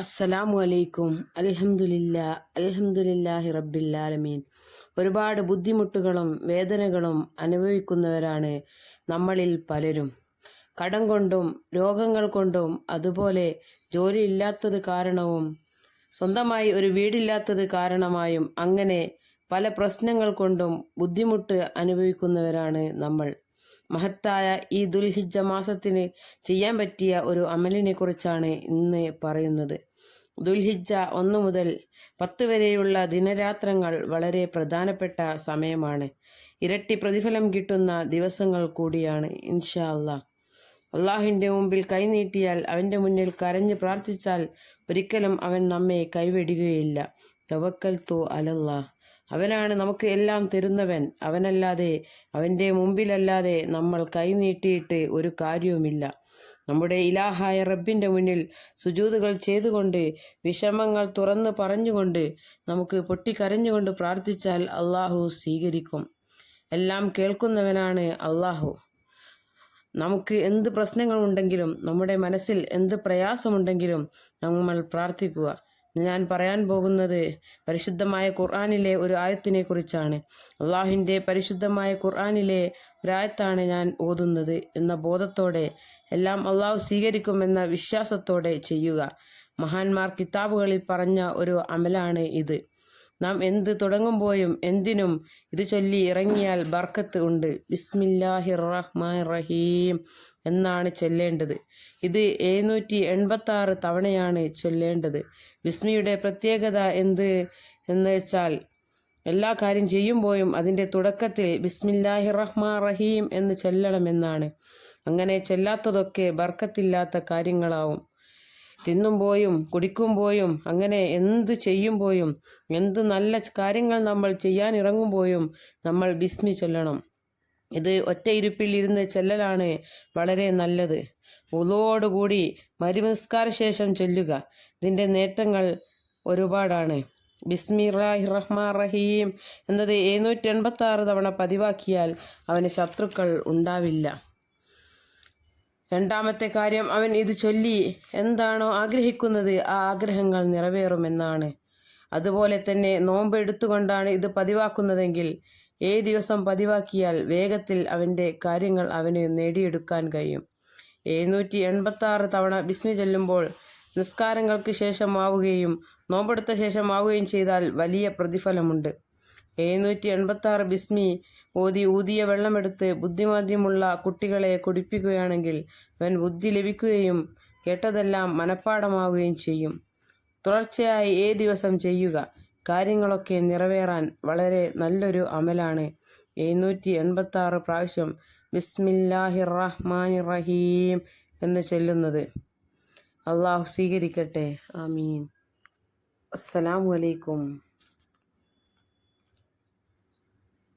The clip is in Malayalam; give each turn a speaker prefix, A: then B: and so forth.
A: അസ്സലാമു അലൈക്കും. അലഹമുല്ല അൽഹംദുലില്ലാഹി റബ്ബില്ലാലമീൻ ഒരുപാട് ബുദ്ധിമുട്ടുകളും വേദനകളും അനുഭവിക്കുന്നവരാണ് നമ്മളിൽ പലരും. കടം കൊണ്ടും രോഗങ്ങൾ കൊണ്ടും അതുപോലെ ജോലിയില്ലാത്തത് കാരണവും സ്വന്തമായി ഒരു വീടില്ലാത്തത് കാരണമായും അങ്ങനെ പല പ്രശ്നങ്ങൾ കൊണ്ടും ബുദ്ധിമുട്ട് അനുഭവിക്കുന്നവരാണ് നമ്മൾ. മഹത്തായ ഈ ദുൽഹിജ മാസത്തിന് ചെയ്യാൻ പറ്റിയ ഒരു അമലിനെ കുറിച്ചാണ് ഇന്ന് പറയുന്നത്. ദുൽഹിജ ഒന്ന് മുതൽ പത്ത് വരെയുള്ള ദിനരാത്രങ്ങൾ വളരെ പ്രധാനപ്പെട്ട സമയമാണ്. ഇരട്ടി പ്രതിഫലം കിട്ടുന്ന ദിവസങ്ങൾ കൂടിയാണ് ഇൻഷാ അള്ളാഹ്. അള്ളാഹുവിന്റെ മുമ്പിൽ കൈനീട്ടിയാൽ അവന്റെ മുന്നിൽ കരഞ്ഞ് പ്രാർത്ഥിച്ചാൽ ഒരിക്കലും അവൻ നമ്മെ കൈവെടുകയില്ല. തവക്കൽ തോ അലല്ലാ അവനാണ് നമുക്ക് എല്ലാം തരുന്നവൻ. അവനല്ലാതെ അവന്റെ മുമ്പിലല്ലാതെ നമ്മൾ കൈനീട്ടിയിട്ട് ഒരു കാര്യവുമില്ല. നമ്മുടെ ഇലാഹായ റബ്ബിന്റെ മുന്നിൽ സുജൂതുകൾ ചെയ്തുകൊണ്ട് വിഷമങ്ങൾ തുറന്ന് പറഞ്ഞുകൊണ്ട് നമുക്ക് പൊട്ടിക്കരഞ്ഞുകൊണ്ട് പ്രാർത്ഥിച്ചാൽ അള്ളാഹു സ്വീകരിക്കും. എല്ലാം കേൾക്കുന്നവനാണ് അള്ളാഹു. നമുക്ക് എന്ത് പ്രശ്നങ്ങളുണ്ടെങ്കിലും നമ്മുടെ മനസ്സിൽ എന്ത് പ്രയാസമുണ്ടെങ്കിലും നമ്മൾ പ്രാർത്ഥിക്കുക. ഞാൻ പറയാൻ പോകുന്നത് പരിശുദ്ധമായ ഖുർആാനിലെ ഒരു ആയത്തിനെ കുറിച്ചാണ് അള്ളാഹിന്റെ പരിശുദ്ധമായ ഖുർആാനിലെ ഒരായത്താണ് ഞാൻ ഓതുന്നത് എന്ന ബോധത്തോടെ എല്ലാം അള്ളാഹു സ്വീകരിക്കുമെന്ന വിശ്വാസത്തോടെ ചെയ്യുക. മഹാന്മാർ കിതാബുകളിൽ പറഞ്ഞ ഒരു അമലാണ് ഇത്. നാം എന്ത് തുടങ്ങുമ്പോഴും എന്തിനും ഇത് ചൊല്ലി ഇറങ്ങിയാൽ ബർക്കത്ത് ഉണ്ട്. ബിസ്മില്ലാഹിർ റഹ്മാൻ റഹീം എന്നാണ് ചൊല്ലേണ്ടത്. ഇത് എഴുന്നൂറ്റി എൺപത്തി ആറ് തവണയാണ് ചൊല്ലേണ്ടത്. വിസ്മിയുടെ പ്രത്യേകത എന്ത് എന്ന് വെച്ചാൽ എല്ലാ കാര്യം ചെയ്യുമ്പോഴും അതിന്റെ തുടക്കത്തിൽ ബിസ്മില്ലാഹി റഹ്മാൻ റഹീം എന്ന് ചൊല്ലണമെന്നാണ്. അങ്ങനെ ചെല്ലാത്തതൊക്കെ ബർക്കത്തില്ലാത്ത കാര്യങ്ങളാവും. തിന്നുമ്പോഴും കുടിക്കുമ്പോയും അങ്ങനെ എന്ത് ചെയ്യുമ്പോയും എന്ത് നല്ല കാര്യങ്ങൾ നമ്മൾ ചെയ്യാൻ ഇറങ്ങുമ്പോഴും നമ്മൾ ബിസ്മി ചൊല്ലണം. ഇത് ഒറ്റ ഇരുപ്പിൽ ഇരുന്ന് ചെല്ലലാണ് വളരെ നല്ലത്. ഉതോടുകൂടി മരുനിസ്കാര ശേഷം ചൊല്ലുക. ഇതിന്റെ നേട്ടങ്ങൾ ഒരുപാടാണ്. ബിസ്മി റാഹി റഹ്മാൻ റഹീം എന്നത് എഴുന്നൂറ്റി എൺപത്തി ആറ് തവണ പതിവാക്കിയാൽ അവന് ശത്രുക്കൾ ഉണ്ടാവില്ല. രണ്ടാമത്തെ കാര്യം അവൻ ഇത് ചൊല്ലി. എന്താണോ ആഗ്രഹിക്കുന്നത് ആ ആഗ്രഹങ്ങൾ നിറവേറുമെന്നാണ്. അതുപോലെ തന്നെ നോമ്പ് എടുത്തുകൊണ്ടാണ് ഇത് പതിവാക്കുന്നതെങ്കിൽ ഏ ദിവസം പതിവാക്കിയാൽ വേഗത്തിൽ അവന്റെ കാര്യങ്ങൾ അവന് നേടിയെടുക്കാൻ കഴിയും. എഴുന്നൂറ്റി എൺപത്തി തവണ ബിസ്മി ചൊല്ലുമ്പോൾ നിസ്കാരങ്ങൾക്ക് ശേഷമാവുകയും നോമ്പെടുത്ത ശേഷമാവുകയും ചെയ്താൽ വലിയ പ്രതിഫലമുണ്ട്. എഴുന്നൂറ്റി എൺപത്തി ബിസ്മി ഓതി ഊതിയ വെള്ളമെടുത്ത് ബുദ്ധിമാന്ദ്യമുള്ള കുട്ടികളെ കുടിപ്പിക്കുകയാണെങ്കിൽ അവൻ ബുദ്ധി ലഭിക്കുകയും കേട്ടതെല്ലാം മനഃപ്പാടമാവുകയും ചെയ്യും. തുടർച്ചയായി ഏ ദിവസം ചെയ്യുക. കാര്യങ്ങളൊക്കെ നിറവേറാൻ വളരെ നല്ലൊരു അമലാണ്. എഴുന്നൂറ്റി എൺപത്തി ആറ് പ്രാവശ്യം ബിസ്മില്ലാഹി റഹ്മാൻ റഹീം എന്ന് ചൊല്ലുന്നത്. അള്ളാഹു സ്വീകരിക്കട്ടെ. ആമീൻ. അസ്സലാമു അലൈക്കും.